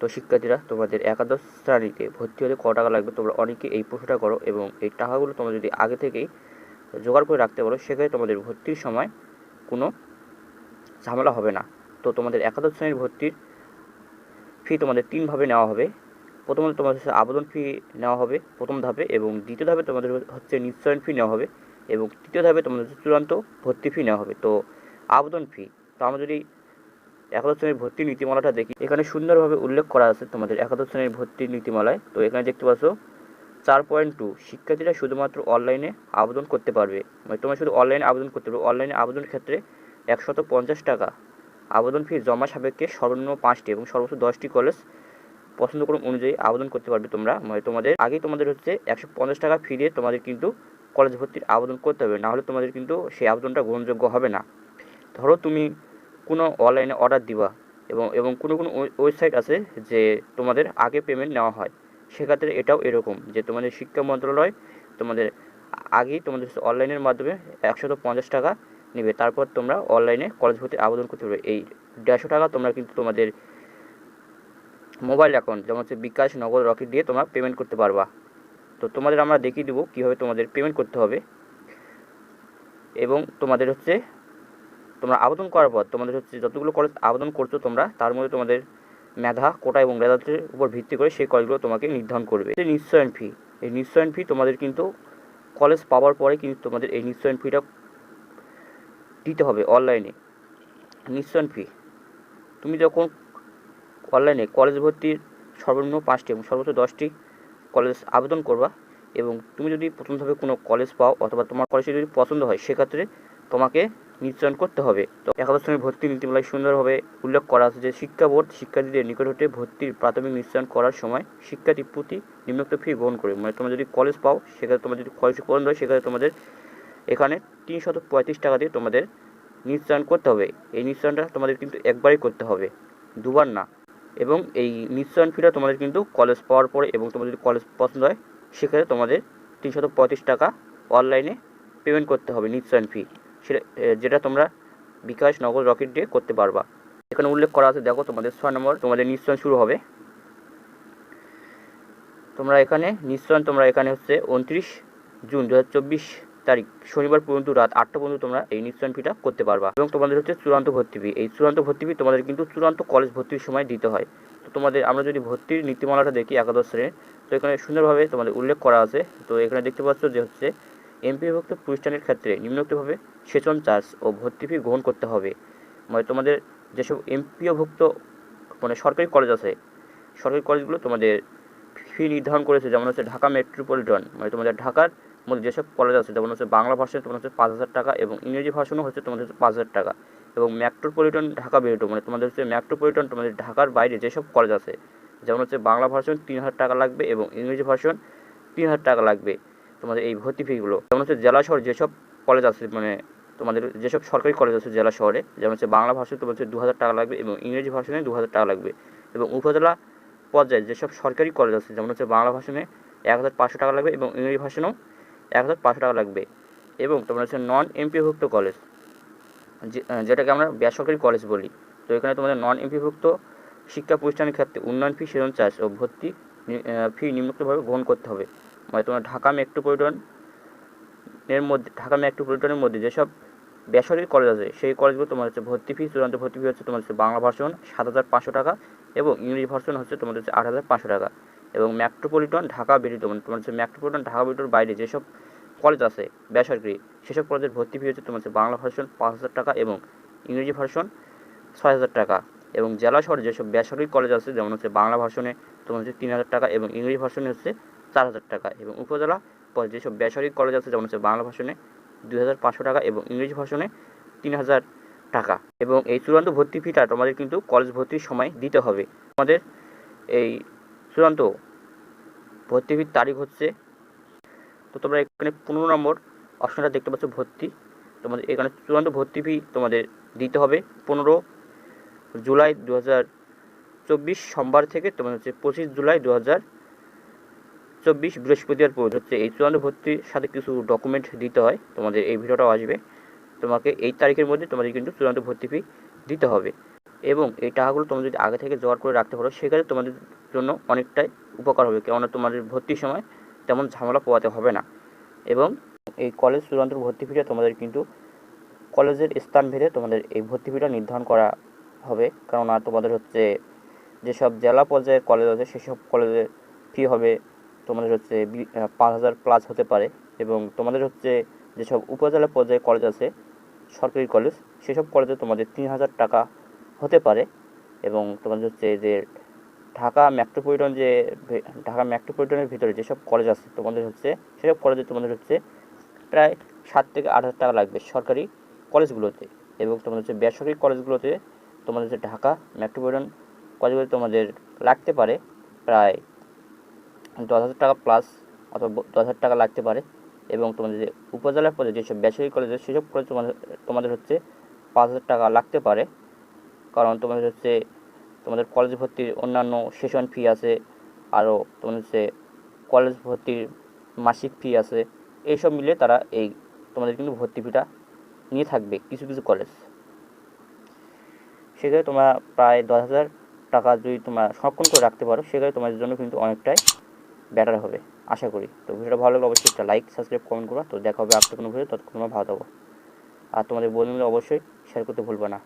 তো শিক্ষার্থীরা, তোমাদের একাদশ শ্রেণীতে ভর্তি হতে ক টাকা লাগবে, তোমরা অনেকে এই প্রশ্নটা করো এবং এই টাকাগুলো তোমরা যদি আগে থেকেই জোগাড় করে রাখতে পারো, সেক্ষেত্রে তোমাদের ভর্তির সময় কোনো ঝামেলা হবে না। তো তোমাদের একাদশ শ্রেণির ভর্তির ফি তোমাদের তিনভাবে নেওয়া হবে। প্রথমত তোমাদের হচ্ছে আবেদন ফি নেওয়া হবে প্রথম ধাপে এবং দ্বিতীয় ধাপে তোমাদের হচ্ছে নিশ্চয়ন ফি নেওয়া হবে এবং তৃতীয় ধাপে তোমাদের চূড়ান্ত ভর্তি ফি নেওয়া হবে। তো আবেদন ফি তো আমরা যদি একাদশ শ্রেণির ভর্তি নীতিমালাটা দেখি। এখানে সুন্দরভাবে উল্লেখ করা আছে তোমাদের একাদশ শ্রেণির ভর্তি নীতিমালায়। তো এখানে দেখতে পাচ্ছ, চার পয়েন্ট টু শিক্ষার্থীরা শুধুমাত্র অনলাইনে আবেদন করতে পারবে। মানে তোমরা শুধু অনলাইনে আবেদন করতে পারবে। অনলাইনে আবেদনের ক্ষেত্রে একশত পঞ্চাশ টাকা। আবেদন ফি জমা সাপেক্ষে সর্বনিম্ন পাঁচটি এবং সর্বোচ্চ দশটি কলেজ পছন্দ ক্রম অনুযায়ী আবেদন করতে পারবে তোমরা। মানে তোমাদের আগে তোমাদের হচ্ছে একশো পঞ্চাশ টাকা ফি দিয়ে তোমাদের কিন্তু কলেজ ভর্তির আবেদন করতে হবে। নাহলে তোমাদের কিন্তু সেই আবেদনটা গ্রহণযোগ্য হবে না। ধরো তুমি কোনো অনলাইনে অর্ডার দিবা এবং এবং কোনো কোনো ওয়েবসাইট আছে যে তোমাদের আগে পেমেন্ট নেওয়া হয়। সেক্ষেত্রে এটাও এরকম যে তোমাদের শিক্ষা মন্ত্রণালয় তোমাদের আগেই তোমাদের অনলাইনের মাধ্যমে একশত পঞ্চাশ টাকা নেবে। তারপর তোমরা অনলাইনে কলেজ ভর্তি আবেদন করতে পারবে। এই দেড়শো টাকা তোমরা কিন্তু তোমাদের মোবাইল অ্যাকাউন্ট যেমন হচ্ছে বিকাশ, নগদ রকেট দিয়ে তোমরা পেমেন্ট করতে পারবা। তো তোমাদের আমরা দেখিয়ে দেবো কীভাবে তোমাদের পেমেন্ট করতে হবে। এবং তোমাদের হচ্ছে তোমরা আবেদন করার পর তোমাদের হচ্ছে যতগুলো কলেজ আবেদন করছ তোমরা, তার মধ্যে তোমাদের মেধা, কোটা এবং রেজাল্টের উপর ভিত্তি করে সেই কলেজগুলো তোমাকে নির্ধারণ করবে। এই নিশ্চয়ন ফি এই নিশ্চয়ন ফি তোমাদের কিন্তু কলেজ পাওয়ার পরে কিন্তু তোমাদের এই নিশ্চয়ন ফিটা দিতে হবে অনলাইনে নিশ্চয়ন ফি তুমি যখন অনলাইনে কলেজ ভর্তির সর্বনিম্ন পাঁচটি এবং সর্বোচ্চ দশটি কলেজ আবেদন করবা এবং তুমি যদি প্রথম ধাপে কোনো কলেজ পাও অথবা তোমার কলেজে যদি পছন্দ হয়, সেক্ষেত্রে তোমাকে নিশ্চয়ন করতে হবে। তো একাদশ শ্রেণির ভর্তি নীতিমালায় সুন্দরভাবে উল্লেখ করা আছে যে, শিক্ষা বোর্ড শিক্ষার্থীদের নিকট হতে ভর্তির প্রাথমিক নিশ্চয়ন করার সময় শিক্ষার্থী প্রতি নিম্নোক্ত ফি গ্রহণ করে। মানে তোমরা যদি কলেজ পাও, সেক্ষেত্রে তোমার যদি কলেজ পছন্দ হয়, সেক্ষেত্রে তোমাদের এখানে তিনশত পঁয়ত্রিশ টাকা দিয়ে তোমাদের নিশ্চয়ন করতে হবে। এই নিশ্চয়নটা তোমাদের কিন্তু একবারই করতে হবে, দুবার না। এবং এই নিশ্চয়ন ফিটা তোমাদের কিন্তু কলেজ পাওয়ার পরে এবং তোমাদের যদি কলেজ পছন্দ হয়, সেক্ষেত্রে তোমাদের তিনশত পঁয়ত্রিশ টাকা অনলাইনে পেমেন্ট করতে হবে নিশ্চয়ন ফি সেটা যেটা তোমরা বিকাশ নগদ রকেট দিয়ে করতে পারবা। এখানে উল্লেখ করা আছে, দেখো তোমাদের ছয় নম্বর, তোমাদের নিশ্চয়ন শুরু হবে। তোমরা এখানে নিশ্চয়ন তোমরা এখানে হচ্ছে উনত্রিশ জুন দু হাজার চব্বিশ তারিখ, শনিবার পর্যন্ত রাত আটটা পর্যন্ত তোমরা এই নিশ্চয়ন ফিটা করতে পারবা। এবং তোমাদের হচ্ছে চূড়ান্ত ভর্তি ফি, এই চূড়ান্ত ভর্তি ফি তোমাদের কিন্তু চূড়ান্ত কলেজ ভর্তির সময় দিতে হয়। তো তোমাদের, আমরা যদি ভর্তির নীতিমালাটা দেখি একাদশ শ্রেণির, তো এখানে সুন্দরভাবে তোমাদের উল্লেখ করা আছে। তো এখানে দেখতে পাচ্ছ যে হচ্ছে এমপিভুক্ত প্রতিষ্ঠানের ক্ষেত্রে নিম্নোক্তভাবে সেচন চার্জ ও ভর্তি ফি গ্রহণ করতে হবে। মানে তোমাদের যেসব এমপিওভুক্ত মানে সরকারি কলেজ আছে, সরকারি কলেজগুলো তোমাদের ফি নির্ধারণ করেছে, যেমন হচ্ছে ঢাকা মেট্রোপলিটন মানে তোমাদের ঢাকার মধ্যে যেসব কলেজ আছে, যেমন হচ্ছে বাংলা ভার্সন তোমার হচ্ছে পাঁচ হাজার টাকা এবং ইংরেজি ভার্সনও হচ্ছে তোমাদের হচ্ছে পাঁচ হাজার টাকা এবং মেট্রোপলিটন ঢাকা বেরোটো মানে তোমাদের হচ্ছে মেট্রোপলিটন তোমাদের ঢাকার বাইরে যেসব কলেজ আছে, যেমন হচ্ছে বাংলা ভার্সন তিন হাজার টাকা লাগবে এবং ইংরেজি ভার্সন তিন হাজার টাকা লাগবে। তোমাদের এই ভর্তি ফিগুলো যেমন হচ্ছে জেলা শহর যেসব কলেজ আছে মানে তোমাদের যেসব সরকারি কলেজ আছে জেলা শহরে, যেমন হচ্ছে বাংলা ভার্সন তোমার হচ্ছে দু হাজার টাকা লাগবে এবং ইংরেজি ভার্সনে দু হাজার টাকা লাগবে এবং উপজেলা পর্যায়ে যেসব সরকারি কলেজ আছে, যেমন হচ্ছে বাংলা ভার্সনে এক হাজার পাঁচশো টাকা লাগবে এবং ইংরেজি ভার্সনেও এক হাজার পাঁচশো টাকা লাগবে এবং তোমার হচ্ছে নন এমপিভুক্ত কলেজ যেটাকে আমরা বেসরকারি কলেজ বলি। তো এখানে তোমাদের নন এমপিভুক্ত শিক্ষা প্রতিষ্ঠানের ক্ষেত্রে উন্নয়ন ফি সেজন চার্জ ও ভর্তি ফি নিম্নোক্তভাবে গ্রহণ করতে হবে। মানে তোমার ঢাকা মেট্রোপলিটন এর মধ্যে, ঢাকা মেট্রোপলিটনের মধ্যে যেসব বেসরকারি কলেজ আছে, সেই কলেজগুলো তোমার হচ্ছে ভর্তি ফি চূড়ান্ত ভর্তি ফি হচ্ছে তোমার হচ্ছে বাংলা ভার্সন সাত হাজার পাঁচশো টাকা এবং ইংরেজি ভার্সন হচ্ছে তোমাদের হচ্ছে আট হাজার পাঁচশো টাকা। এবং মেট্রোপলিটন, ঢাকা বেরিত মানে তোমার হচ্ছে মেট্রোপলিটন, ঢাকা বেরিটোর বাইরে যেসব কলেজ আছে বেসরকারি, সেসব কলেজের ভর্তি ফি হচ্ছে তোমার হচ্ছে বাংলা ভার্সন পাঁচ হাজার টাকা এবং ইংরেজি ভার্সন ছয় হাজার টাকা। এবং জেলা শহরে যেসব বেসরকারি কলেজ আছে, যেমন হচ্ছে বাংলা ভার্সনে তোমার হচ্ছে তিন হাজার টাকা এবং ইংরেজি ভার্সনে হচ্ছে চার হাজার টাকা এবং উপজেলা পর্যায়ে যেসব বেসরকারি কলেজ আছে, যেমন হচ্ছে বাংলা ভার্সনে দুই হাজার পাঁচশো টাকা এবং ইংরেজি ভার্সনে তিন হাজার টাকা এবং এই চূড়ান্ত ভর্তি ফিটা তোমাদের কিন্তু কলেজ ভর্তির সময় দিতে হবে। আমাদের এই চূড়ান্ত ভর্তি ফির তারিখ হচ্ছে, তো তোমরা এখানে পনেরো নম্বর অপশনটা দেখতে পাচ্ছ ভর্তি। তোমাদের এখানে চূড়ান্ত ভর্তি ফি তোমাদের দিতে হবে পনেরো জুলাই দু হাজার চব্বিশ সোমবার থেকে তোমার হচ্ছে পঁচিশ জুলাই দু হাজার চব্বিশ বৃহস্পতিবার পর্যন্ত হচ্ছে এই চূড়ান্ত ভর্তির সাথে কিছু ডকুমেন্ট দিতে হয়। তোমাদের এই ভিডিওটাও আসবে। তোমাকে এই তারিখের মধ্যে তোমাদের কিন্তু চূড়ান্ত ভর্তি ফি দিতে হবে। এবং এই টাকাগুলো তোমরা যদি আগে থেকে জোগাড় করে রাখতে পারো, সেক্ষেত্রে তোমাদের জন্য অনেকটাই উপকার হবে। কেননা তোমাদের ভর্তির সময় তেমন ঝামেলা পোয়াতে হবে না। এবং এই কলেজ চূড়ান্ত ভর্তি ফিটা তোমাদের কিন্তু কলেজের স্থান ভেদে তোমাদের এই ভর্তি ফিটা নির্ধারণ করা হবে। কেননা তোমাদের হচ্ছে যেসব জেলা পর্যায়ে কলেজ আছে, সেসব কলেজের ফি হবে। তোমাদের হচ্ছে পাঁচ হাজার প্লাস হতে পারে এবং তোমাদের হচ্ছে যেসব উপজেলা পর্যায়ে কলেজ আছে, সরকারি কলেজ সেসব কলেজে তোমাদের তিন হাজার টাকা হতে পারে এবং তোমাদের হচ্ছে যে ঢাকা মেট্রোপলিটন যে ঢাকা মেট্রোপলিটনের ভিতরে যেসব কলেজ আছে, তোমাদের হচ্ছে সেসব কলেজে তোমাদের হচ্ছে প্রায় সাত থেকে আট হাজার টাকা লাগবে সরকারি কলেজগুলোতে এবং তোমাদের হচ্ছে বেসরকারি কলেজগুলোতে তোমাদের হচ্ছে ঢাকা মেট্রোপলিটন কলেজগুলোতে তোমাদের লাগতে পারে প্রায় দশ হাজার টাকা প্লাস অথবা দশ হাজার টাকা লাগতে পারে। এবং তোমাদের যে উপজেলা পর্যায়ে যেসব বেসরকারি কলেজ আছে, সেসব কলেজ তোমাদের তোমাদের হচ্ছে পাঁচ হাজার টাকা লাগতে পারে। কারণ তোমাদের হচ্ছে, তোমাদের কলেজ ভর্তির অন্যান্য সেশন ফি আছে আরও তোমাদের হচ্ছে কলেজ ভর্তির মাসিক ফি আছে। এইসব মিলে তারা এই তোমাদের কিন্তু ভর্তি ফিটা নিয়ে থাকবে কিছু কিছু কলেজ সেক্ষেত্রে তোমরা প্রায় দশ হাজার টাকা যদি তোমরা সংরক্ষণ করে রাখতে পারো, সেক্ষেত্রে তোমাদের জন্য কিন্তু অনেকটাই বেটার হবে, আশা করি। তো ভিডিওটা ভালো লাগলে অবশ্যই একটা লাইক সাবস্ক্রাইব কমেন্ট করো তো দেখা হবে আপনার কোনো ভিডিও ততক্ষণ ভালো থাকো আর তোমাদের বন্ধুদের অবশ্যই শেয়ার করতে ভুলবে না।